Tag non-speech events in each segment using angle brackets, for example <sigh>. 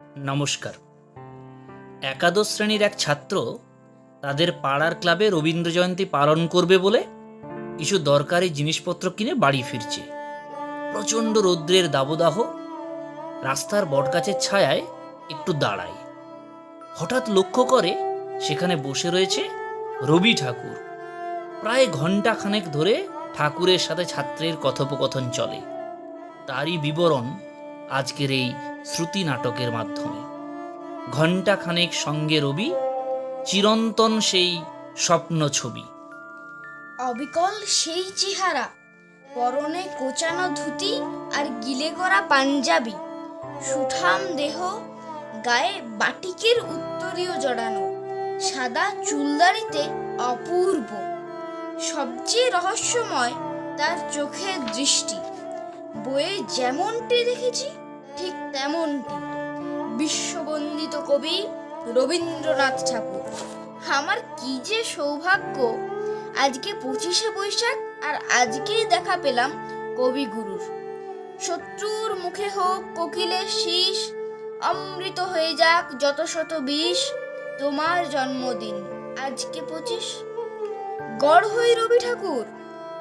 নমস্কার। একাদশ শ্রেণির এক ছাত্র তাদের পাড়ার ক্লাবে রবীন্দ্র জয়ন্তী পালন করবে বলে কিছু দরকারি জিনিসপত্র কিনে বাড়ি ফিরছে। প্রচণ্ড রৌদ্রের দাবদাহ, রাস্তার বটগাছের ছায়ায় একটু দাঁড়ায়। হঠাৎ লক্ষ্য করে সেখানে বসে রয়েছে রবি ঠাকুর। প্রায় ঘণ্টা খানেক ধরে ঠাকুরের সাথে ছাত্রের কথোপকথন চলে। তারই বিবরণ আজকের এই শ্রুতি নাটকের মাধ্যমে। ঘণ্টা খানেক সঙ্গে রবি, চিরন্তন সেই স্বপ্ন ছবি। অবিকল সেই চেহারা, পরনে কোচানো ধুতি আর গিলে করা পাঞ্জাবি। সুঠাম দেহ, গায়ে বাটিকের উত্তরীয় জড়ানো, সাদা চুলদারিতে অপূর্ব। সবচেয়ে রহস্যময় তার চোখের দৃষ্টি। বইয়ে যেমনটি দেখেছি ঠিক তেমনটি। বিশ্ববন্দিত কবি রবীন্দ্রনাথ ঠাকুর। আমার কি যে সৌভাগ্য! আজকে পঁচিশে বৈশাখ আর আজকেই দেখা পেলাম কবিগুরুর। শত্রুর মুখে হোক কোকিলের শীষ, অমৃত হয়ে যাক যত শত বিষ, তোমার জন্মদিন আজকে পঁচিশ। গড় হই রবি ঠাকুর,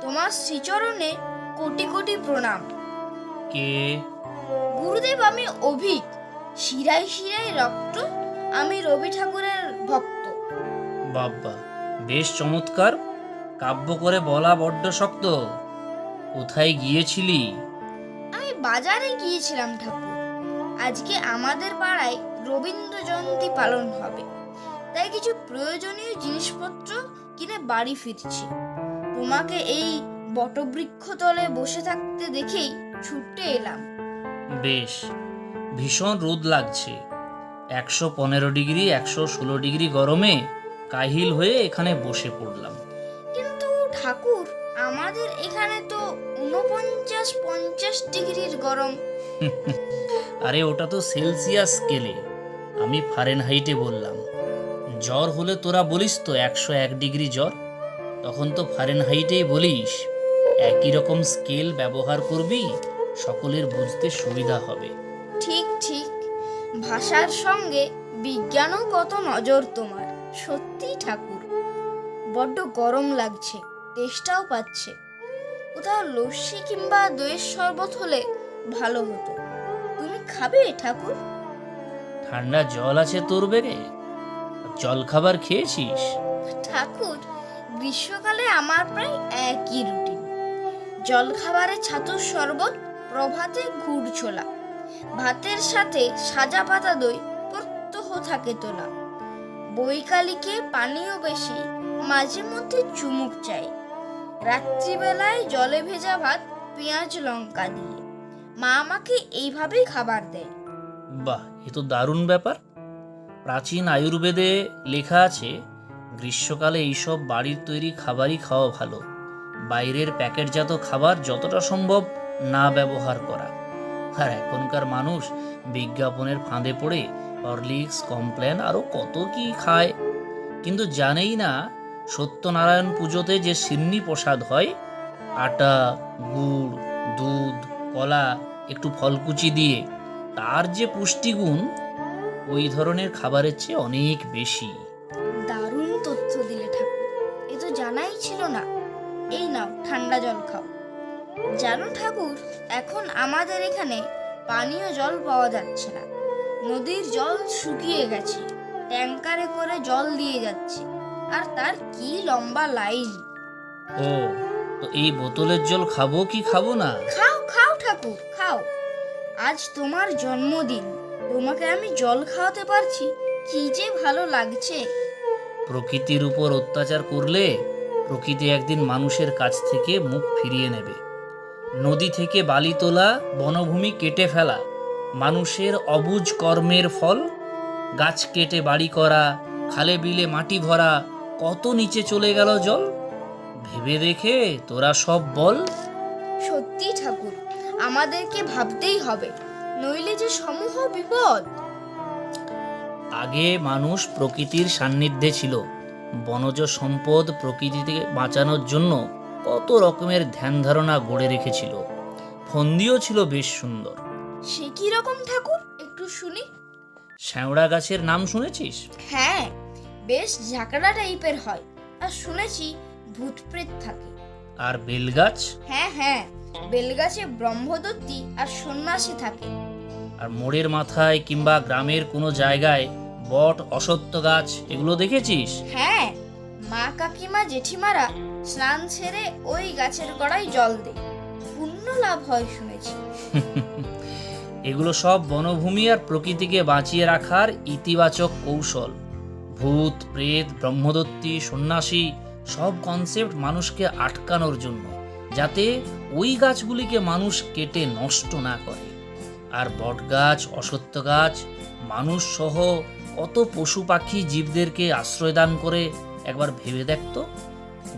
তোমার শ্রীচরণে কোটি কোটি প্রণাম। কে গুরুদেব আমি অভিক। শিরায় শিরায় রক্ত আমি রবি ঠাকুরের ভক্ত। বাব্বা বেশ চমৎকার। কাব্য করে বলা বড্ড শক্ত। কোথায় গিয়েছিলি? আমি বাজারে গিয়েছিলাম ঠাকুর। আজকে আমাদের পাড়ায় রবীন্দ্র জয়ন্তী পালন হবে। তাই কিছু প্রয়োজনীয় জিনিসপত্র কিনে বাড়ি ফিরছি। তোমাকে এই বটবৃক্ষ তলে বসে থাকতে দেখেই ছুটে এলাম। বেশ ভীষণ রোদ লাগছে। একশো পনেরো ডিগ্রি একশো ষোলো ডিগ্রি গরমে কাহিল হয়ে এখানে বসে পড়লাম। কিন্তু ঠাকুর আমাদের এখানে তো উনপঞ্চাশ পঞ্চাশ ডিগ্রির গরম। আরে ওটা তো সেলসিয়াস স্কেলে। আমি ফারেনহাইটে বললাম জ্বর হলে তোরা বলিস তো একশো এক ডিগ্রি জ্বর? তখন তো ফারেনহাইটেই বলিস একই রকম স্কেল ব্যবহার করবি? সকলের বুঝতে সুবিধা হবে। ঠিক ঠিক। ভাষার সঙ্গে বিজ্ঞানও কত নজর তোমার। সত্যি ঠাকুর। বড্ড গরম লাগছে তেষ্টাও পাচ্ছে। কোথাও লস্যি কিংবা দইয়ের শরবত হলে ভালো হতো। তুমি খাবে ঠাকুর? ঠান্ডা জল আছে তোর বেগে? জল খাবার খেয়েছিস? ঠাকুর গ্রীষ্মকালে আমার প্রায় একই রুটিন। জলখাবারে ছাতুর শরবত প্রভাতে গুড় ছোলা। ভাতের সাথে সাজা পাতা দই প্রত্যহ থাকে তোলা। বৈকালিকে পানীয় বেশি মাঝে মধ্যে চুমুক চাই। রাত্রিবেলায় জলে ভেজা ভাত, পেঁয়াজ, লঙ্কা দিয়ে। মা আমাকে এইভাবেই খাবার দেয়। বাহ, এ তো দারুণ ব্যাপার। প্রাচীন আয়ুর্বেদে লেখা আছে, গ্রীষ্মকালে এইসব বাড়ির তৈরি খাবারই খাওয়া ভালো। বাইরের প্যাকেটজাত খাবার যতটা সম্ভব না ব্যবহার করা। আর এখনকার মানুষ বিজ্ঞাপনের ফাঁদে পড়ে হরলিক্স, কমপ্লেন আরও কত কি খায়। কিন্তু জানেই না, সত্যনারায়ণ পুজোতে যে সিন্নি প্রসাদ হয়, আটা, গুড়, দুধ, কলা, একটু ফলকুচি দিয়ে, তার যে পুষ্টিগুণ, ওই ধরনের খাবারের চেয়ে অনেক বেশি। দারুণ তথ্য দিলে ঠাকুর। এ তো জানাই ছিল না। এই নাও, ঠান্ডা জল খাও। জানো ঠাকুর এখন আমাদের এখানে পানীয় জল পাওয়া যাচ্ছে না। নদীর জল শুকিয়ে গেছে ট্যাঙ্কারে করে জল দিয়ে যাচ্ছে। আর তার কি লম্বা লাইন। ও তো এই বোতলের জল খাব কি খাব না? খাও খাও ঠাকুর খাও। আজ তোমার জন্মদিন তোমাকে আমি জল খাওয়াতে পারছি? কি যে ভালো লাগছে। প্রকৃতির উপর অত্যাচার করলে প্রকৃতি একদিন মানুষের কাছ থেকে মুখ ফিরিয়ে নেবে। নদী থেকে বালি তোলা বনভূমি কেটে ফেলা মানুষের অবুজ কর্মের ফল গাছ কেটে বাড়ি করা খালে বিলে মাটি ভরা কত নিচে চলে গেল জল? ভেবে দেখে তোরা সব বল। সত্যি ঠাকুর আমাদেরকে ভাবতেই হবে নইলে যে সমূহ বিপদ। আগে মানুষ প্রকৃতির সান্নিধ্যে ছিল বনজ সম্পদ প্রকৃতিকে বাঁচানোর জন্য কত রকমের ধ্যান ধারণা গড়ে রেখেছিল। ফন্দিও ছিল বেশ সুন্দর। সে কি রকম ঠাকুর? একটু শুনি। শ্যাওড়া গাছের নাম শুনেছিস? হ্যাঁ বেশ ঝাঁকড়া টাইপের হয়। আর শুনেছি ভূত প্রেত থাকে। আর বেলগাছ? হ্যাঁ হ্যাঁ বেলগাছে ব্রহ্মদত্তি আর সন্ন্যাসী থাকে। আর মোড়ের মাথায় কিংবা গ্রামের কোনো জায়গায় বট অসত্য গাছ এগুলো দেখেছিস? হ্যাঁ মা কাকিমা জেঠিমারা স্নান সেরে ওই গাছের গোড়ায় জল দেয় পুণ্য লাভ হয় শুনেছি। <laughs> এগুলো সব বনভূমি আর প্রকৃতিকে বাঁচিয়ে রাখার ইতিবাচক কৌশল। ভূত, প্রেত, ব্রহ্মদত্তী, সন্ন্যাসী, সব কনসেপ্ট মানুষকে আটকানোর জন্য, যাতে ওই গাছগুলিকে মানুষ কেটে নষ্ট না করে। আর বটগাছ অসত্য গাছ, মানুষ সহ কত পশু পাখি জীবদেরকে আশ্রয় দান করে, একবার ভেবে দেখতো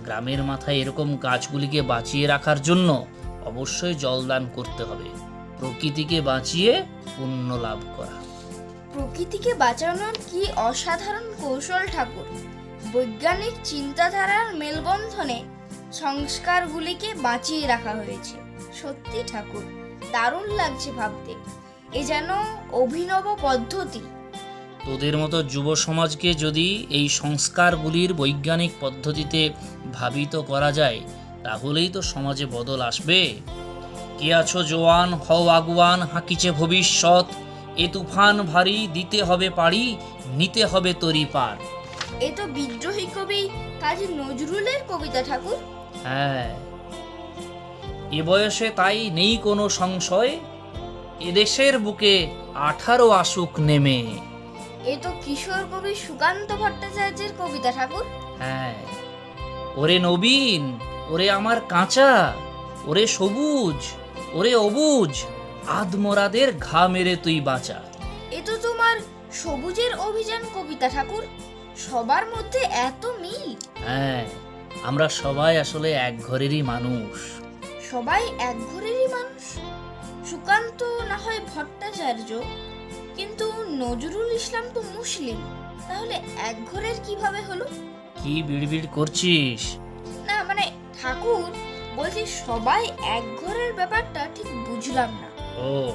গ্রামের মাথায় এরকম গাছগুলিকে বাঁচিয়ে রাখার জন্য অবশ্যই জলদান করতে হবে। প্রকৃতিকে বাঁচিয়ে পুণ্য লাভ করা। প্রকৃতিকে বাঁচানোর কি অসাধারণ কৌশল, ঠাকুর? বৈজ্ঞানিক চিন্তাধারার মেলবন্ধনে সংস্কারগুলিকে বাঁচিয়ে রাখা হয়েছে। সত্যি, ঠাকুর, দারুণ লাগছে ভাবতে। এ যেন অভিনব পদ্ধতি। তোদের মতো যুব সমাজকে যদি এই সংস্কারগুলির বৈজ্ঞানিক পদ্ধতিতে ভাবিত করা যায় তাহলেই তো সমাজে বদল আসবে। কে আছো জোয়ান হও আগুয়ান হাঁকিছে ভবিষ্যৎ। এ তুফান ভারী দিতে হবে পারি নিতে হবে তরি পার। এ তো বিদ্রোহী কবি কাজী নজরুলের কবিতা ঠাকুর। হ্যাঁ। এ বয়সে তাই নেই কোনো সংশয়। এদেশের বুকে আঠারো আসুক নেমে। এ তো কিশোর কবি সুকান্ত ভট্টাচার্যের কবিতা ঠাকুর। হ্যাঁ। ওরে নবীন ওরে আমার কাঁচা ওরে সবুজ ওরে অবুজ আদমরাদের ঘা মেরে তুই বাঁচা। এ তো তোমার সবুজের অভিযান কবিতা ঠাকুর। সবার মধ্যে এত মিল। হ্যাঁ আমরা সবাই আসলে এক ঘরেরই মানুষ। সবাই এক ঘরেরই মানুষ। সুকান্ত না হয় ভট্টাচার্য কিন্তু নজরুল ইসলাম তো মুসলিম। তাহলে এক ঘরের কীভাবে হলো? কি বিড়বিড় করছিস? না মানে ঠাকুর বলছি সবাই এক ঘরের ব্যাপারটা ঠিক বুঝলাম না। ও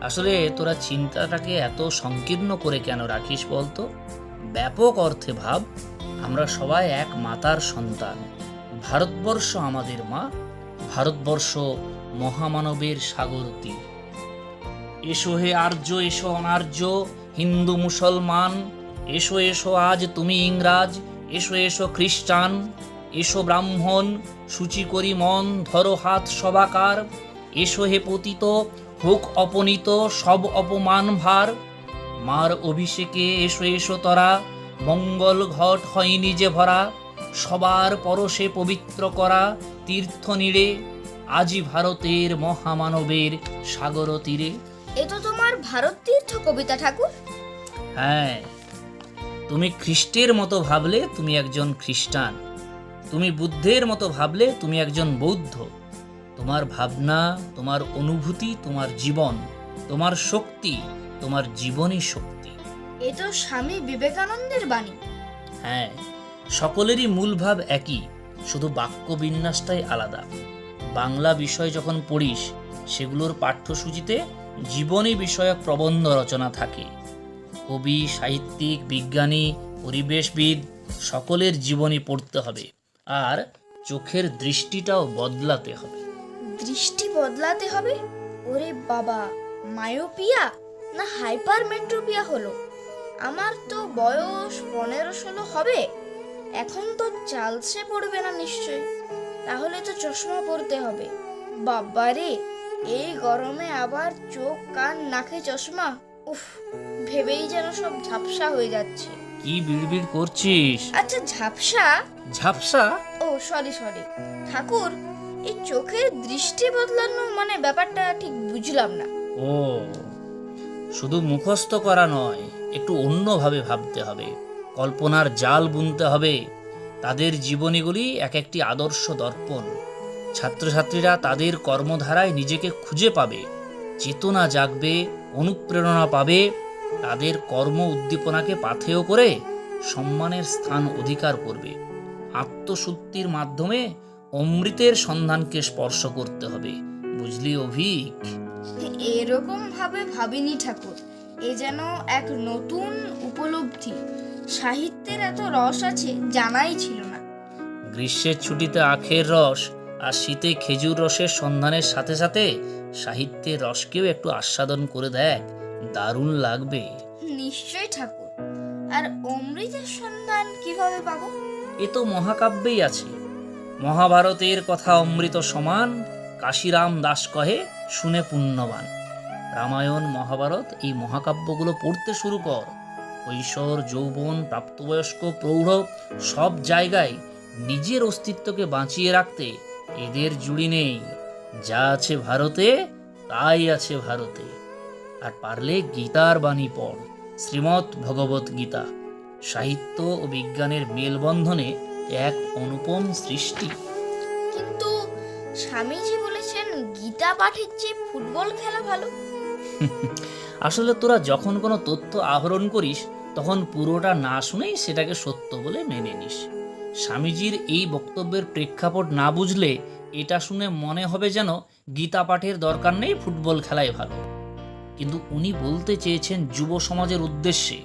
আসলে তোরা চিন্তাটাকে এত সংকীর্ণ করে কেন রাখিস বলতো? ব্যাপক অর্থে ভাব আমরা সবাই এক মাতার সন্তান। ভারতবর্ষ আমাদের মা ভারতবর্ষ মহামানবের সাগর তীর এসো হে আর্য, এসো অনার্য, হিন্দু, মুসলমান। এসো এসো আজ তুমি ইংরাজ, এসো এসো খ্রিস্টান, এসো ব্রাহ্মণ, সূচি করি মন, ধরো হাত সবাকার। এসো হে পতিত, হোক অপনীত, সব অপমান ভার। মার অভিষেকে এসো এসো তরা, মঙ্গল ঘট হয়নি যে ভরা। সবার পরশে পবিত্র করা তীর্থ নীড়ে। আজি ভারতের মহামানবের সাগর তীরে। এ তো তোমার ভারত তীর্থ কবিতা ঠাকুর? হ্যাঁ তুমি খ্রিস্টের মতো ভাবলে তুমি একজন খ্রিস্টান। তুমি বুদ্ধের মতো ভাবলে তুমি একজন বৌদ্ধ। তোমার ভাবনা তোমার অনুভূতি তোমার জীবন তোমার শক্তি তোমার জীবনই শক্তি। এ তো স্বামী বিবেকানন্দের বাণী। হ্যাঁ সকলেরই মূল ভাব একই শুধু বাক্য বিন্যাসটাই আলাদা। বাংলা বিষয় যখন পড়িস সেগুলোর পাঠ্যসূচিতে জীবনী বিষয়ক প্রবন্ধ রচনা থাকে। কবি, সাহিত্যিক, বিজ্ঞানী, পরিবেশবিদ, সকলের জীবনী পড়তে হবে আর চোখের দৃষ্টিটাও বদলাতে হবে। দৃষ্টি বদলাতে হবে? ওরে বাবা, মায়োপিয়া না হাইপারমেট্রোপিয়া হলো? আমার তো বয়স পনেরো ষোলো হবে। এখন তো চালসে পড়বে না নিশ্চয় তাহলে তো চশমা পরতে হবে। বাবারে এই গরমে আবার চোখ কান নাকে চশমা? উফ ভেবেই যেন সব ঝাপসা হয়ে যাচ্ছে। কি বিড়বিড় করছিস? আচ্ছা ঝাপসা? ঝাপসা? ও সরি সরি। ঠাকুর এই চোখের দৃষ্টি বদলানো মানে ব্যাপারটা ঠিক বুঝলাম না। ও শুধু মুখস্থ করা নয় একটু অন্যভাবে ভাবতে হবে। কল্পনার জাল বুনতে হবে। তাদের জীবনীগুলি এক একটি আদর্শ দর্পণ। ছাত্রছাত্রীরা তাদের কর্মধারায় নিজেকে খুঁজে পাবে চেতনা জাগবে অনুপ্রেরণা পাবে তাদের কর্ম উদ্দীপনাকে পাথেয় করে সম্মানের স্থান অধিকার করবে। আত্মশুদ্ধির মাধ্যমে অমৃতের সন্ধানকে স্পর্শ করতে হবে বুঝলি অভিক? এরকম ভাবে ভাবিনি ঠাকুর এ যেন এক নতুন উপলব্ধি। সাহিত্যের এত রস আছে জানাই ছিল না। গ্রীষ্মের ছুটিতে আখের রস আর শীতে খেজুর রসের সন্ধানের সাথে সাথে সাহিত্যের রসকেও একটু আস্বাদন করে দেখ দারুণ লাগবে। নিশ্চয় ঠাকুর। আর অমৃতের সন্ধান কীভাবে পাবো? এ তো মহাকাব্যেই আছে। মহাভারতের কথা অমৃত সমান কাশিরাম দাস কহে শুনে পুণ্যবান। রামায়ণ মহাভারত এই মহাকাব্যগুলো পড়তে শুরু কর। কৈশোর যৌবন প্রাপ্তবয়স্ক প্রৌঢ় সব জায়গায় নিজের অস্তিত্বকে বাঁচিয়ে রাখতে এদের জুড়ি নেই। যা আছে ভারতে তাই আছে ভারতে। আর পারলে গীতার বাণী পড় শ্রীমৎ ভগবত গীতা। সাহিত্য ও বিজ্ঞানের মেলবন্ধনে এক অনুপম সৃষ্টি। কিন্তু স্বামীজি বলেছেন গীতা পাঠের চেয়ে ফুটবল খেলা ভালো। <laughs> আসলে তোরা যখন কোনো তথ্য আহরণ করিস তখন পুরোটা না শুনেই সেটাকে সত্য বলে মেনে নিস। স্বামীজির এই বক্তব্যের প্রেক্ষাপট না বুঝলে এটা শুনে মনে হবে যেন গীতা পাঠের দরকার নেই ফুটবল খেলাই ভালো। কিন্তু উনি বলতে চেয়েছেন যুব সমাজের উদ্দেশ্যে।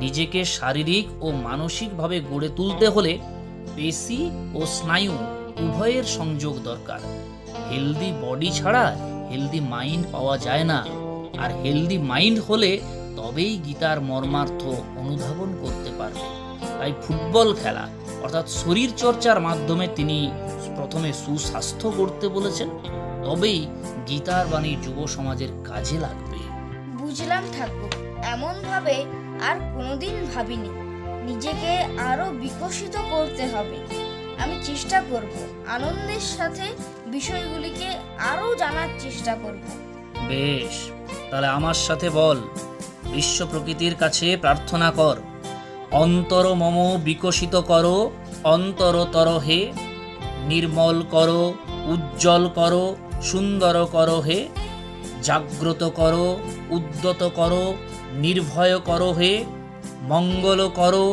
নিজেকে শারীরিক ও মানসিকভাবে গড়ে তুলতে হলে পেশি ও স্নায়ু উভয়ের সংযোগ দরকার। হেলদি বডি ছাড়া হেলদি মাইন্ড পাওয়া যায় না। আর হেলদি মাইন্ড হলে তবেই গীতার মর্মার্থ অনুধাবন করতে পারবে। তাই ফুটবল খেলা অর্থাৎ শরীর চর্চার মাধ্যমে তিনি প্রথমে সুস্বাস্থ্য করতে বলেছেন। তবেই গীতার বাণী যুব সমাজের কাজে লাগবে। বুঝলাম ঠাকুর এমন ভাবে আর কোনোদিন ভাবিনি। নিজেকে আরও বিকশিত করতে হবে। আমি চেষ্টা করব আনন্দের সাথে বিষয়গুলিকে আরও জানার চেষ্টা করব। বেশ তাহলে আমার সাথে বল বিশ্ব প্রকৃতির কাছে প্রার্থনা কর। অন্তর মম বিকশিত করো অন্তরতর হে, নির্মল করো, উজ্জ্বল করো, সুন্দর করো হে, জাগ্রত করো, উদ্যত করো, নির্ভয় করো হে, মঙ্গল করো,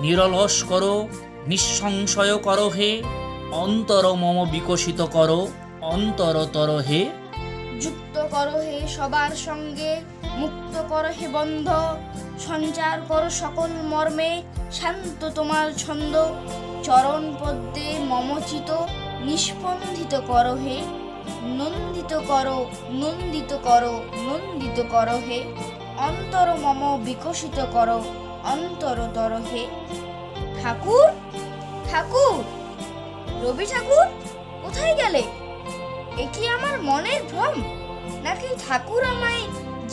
নিরলস করো, নিঃসংশয় করো হে, অন্তর মম বিকশিত করো অন্তরতর হে। যুক্ত করো হে সবার সঙ্গে মুক্ত কর হে বন্ধ, সঞ্চার করো সকল মর্মে, শান্ত তোমার ছন্দ, চরণ পদ্মে মমচিত, নিষ্পন্দিত করো হে, নন্দিত করো নন্দিত করো নন্দিত করো হে, অন্তর মম বিকশিত করো অন্তরতর হে। ঠাকুর ঠাকুর, রবি ঠাকুর, কোথায় গেলে? এ কি আমার মনের ভ্রম? নাকি ঠাকুর আমায়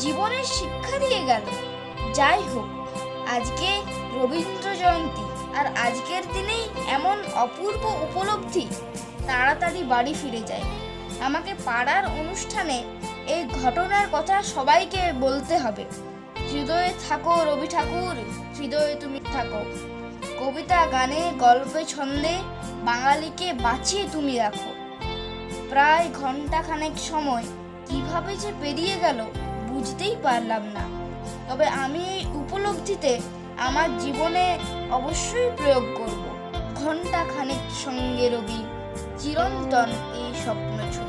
জীবনের শিক্ষা দিয়ে গেল। যাই হোক, আজকে রবীন্দ্র জয়ন্তী আর আজকের দিনেই এমন অপূর্ব উপলব্ধি, তাড়াতাড়ি বাড়ি ফিরে যায় আমাকে পাড়ার অনুষ্ঠানে এই ঘটনার কথা সবাইকে বলতে হবে। হৃদয়ে থাকো রবি ঠাকুর, হৃদয়ে তুমি থাকো। কবিতা, গানে, গল্পে, ছন্দে বাঙালিকে বাঁচিয়ে তুমি রাখো। প্রায় ঘন্টাখানেক সময় কীভাবে যে পেরিয়ে গেল বুঝতেই পারলাম না। তবে আমি এই উপলব্ধিতে আমার জীবনে অবশ্যই প্রয়োগ করব। ঘণ্টা খানেক সঙ্গে রবি, চিরন্তন এই স্বপ্ন ছবি